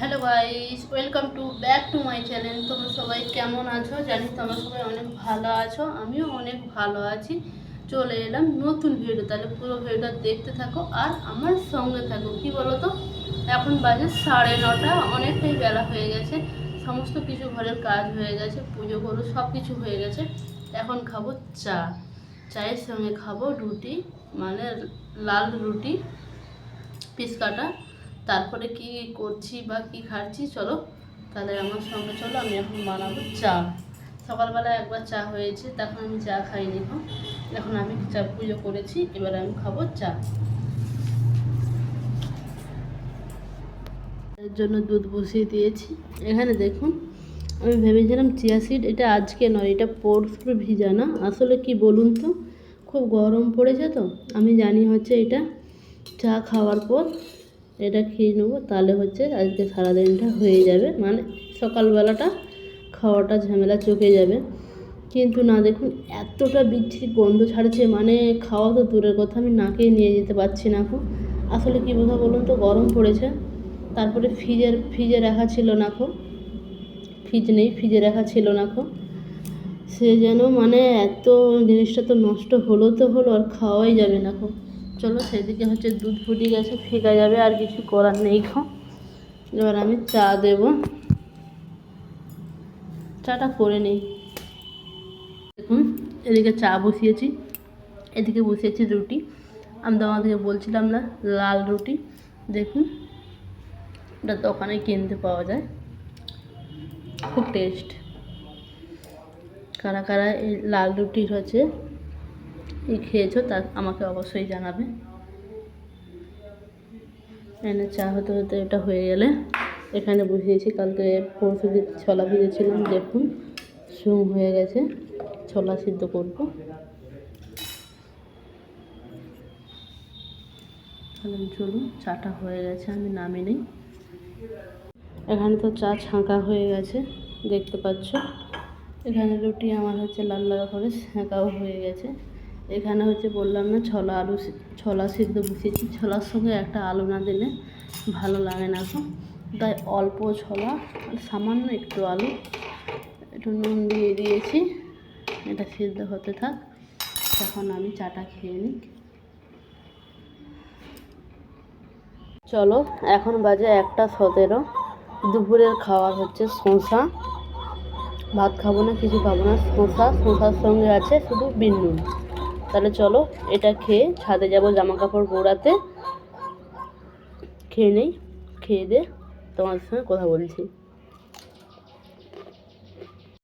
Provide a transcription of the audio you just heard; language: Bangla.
Hello guys welcome to back to my channel তোমরা সবাই কেমন আছো? জানি তোমরা সবাই অনেক ভালো আছো, আমিও অনেক ভালো আছি। চলে এলাম নতুন ভিডিও তাহলে পুরো ভিডিওটা দেখতে থাকো আর আমার সঙ্গে থাকো। কি বলো তো এখন বাজে সাড়ে নটা, অনেকটাই বেলা হয়ে গেছে। সমস্ত কিছু ঘরের কাজ হয়ে গেছে, পুজো করো সব কিছু হয়ে গেছে। এখন খাব চা। চায়ের সঙ্গে খাব রুটি মানে লাল রুটি, পিস কাটা। তারপরে কি করছি বা কি খাচ্ছি, চলো। তাহলে আমার সঙ্গে চলো, আমি এখন বানাবো চা। সকালবেলা একবার চা হয়েছে, তখন আমি চা খাইনি এখন এখন আমি চা পুজো করেছি, এবার আমি খাব চা। এর জন্য দুধ বসিয়ে দিয়েছি। এখানে দেখুন, আমি ভেবেছিলাম চিয়া সিড, এটা আজকে নয়, এটা পরশু ভিজানা আসলে কি বলুন তো? খুব গরম পড়েছে তো? আমি জানি হচ্ছে এটা চা খাওয়ার পর। এটা খেয়ে নেব, তাহলে হচ্ছে আজকে সারাদিনটা হয়ে যাবে। মানে সকালবেলাটা খাওয়াটা ঝামেলা চোখে যাবে। কিন্তু না, দেখুন, এতটা বিচ্ছিরি গন্ধ ছাড়ছে মানে খাওয়া তো দূরের কথা, আমি নাকেই নিয়ে যেতে পারছি না এখন। আসলে কী কথা বলুন তো, গরম পড়েছে। তারপরে ফ্রিজের, ফ্রিজে রাখা ছিল না খো ফ্রিজ নেই, ফ্রিজে রাখা ছিল না খো সে যেন মানে এত জিনিসটা তো নষ্ট হলো তো হলো, আর খাওয়াই যাবে না খো চলো সেদিকে হচ্ছে দুধ ফুটে গেছে, ফেঁকা যাবে, আর কিছু করার নেই খো এবার আমি চা দেব। চাটা করে নিই। দেখুন, এদিকে চা বসিয়েছি, এদিকে বসিয়েছি রুটি। আমি তোমাদেরকে বলছিলাম না, লাল রুটি। দেখুন, এটা দোকানে কিনতে পাওয়া যায়। খুব টেস্ট কারা কারা এই লাল রুটির হচ্ছে ই খেয়েছো তা আমাকে অবশ্যই জানাবে। এনে চা হতে হতে এটা হয়ে গেলে এখানে বসিয়েছি, কালকে পরশু দিন ছোলা ভিজেছিলাম, দেখুন সুম হয়ে গেছে, ছোলা সিদ্ধ করব। তাহলে চলুন, চাটা হয়ে গেছে, আমি নামিয়ে নিই। এখানে তো চা ছাঁকা হয়ে গেছে, দেখতে পাচ্ছ। এখানে রুটি আমার হচ্ছে লাল লাল করে সেঁকাও হয়ে গেছে। এখানে হচ্ছে বললাম না, ছোলা আলু ছোলা সিদ্ধ বসিয়েছি। ছোলার সঙ্গে একটা আলু না দিলে ভালো লাগে না এখন তাই অল্প ছোলা, সামান্য একটু আলু, একটু নুন দিয়ে দিয়েছি। এটা সিদ্ধ হতে থাক। তখন আমি চাটা খেয়ে নিই। চলো, এখন বাজে একটা সতেরো। দুপুরের খাবার হচ্ছে শসা। ভাত খাব না, কিছু খাব না। শসা, শসার সঙ্গে আছে শুধু বিন্নুন তাহলে চলো, এটা খেয়ে ছাদে যাব জামা কাপড় গোড়াতে। খেয়ে নেই, খেয়ে দে তোমার সঙ্গে কথা বলছি।